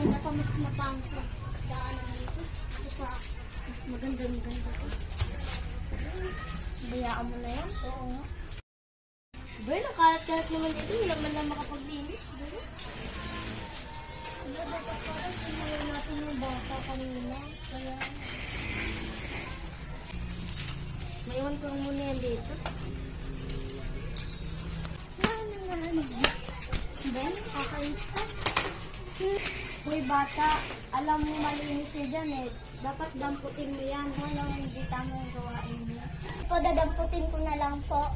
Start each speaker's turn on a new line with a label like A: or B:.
A: maganda pa mas mapangit sa daanan dito. Sa mas maganda maganda pa. Bayaan mo na yan? Oo nga. Ba, nakalat-kalat naman dito. Hindi naman lang makapaglinis. Diba? Ano, dapat parang sinuyo natin yung bata kanina. Kaya... Maiwan ko muna yan dito. Ano nga ano? Ben, kakayos ka. Hoy bata, alam mo malinis na dyan eh. Dapat damputin mo yan. Wala hindi tama yung gawain mo. Po, dadamputin ko na lang po.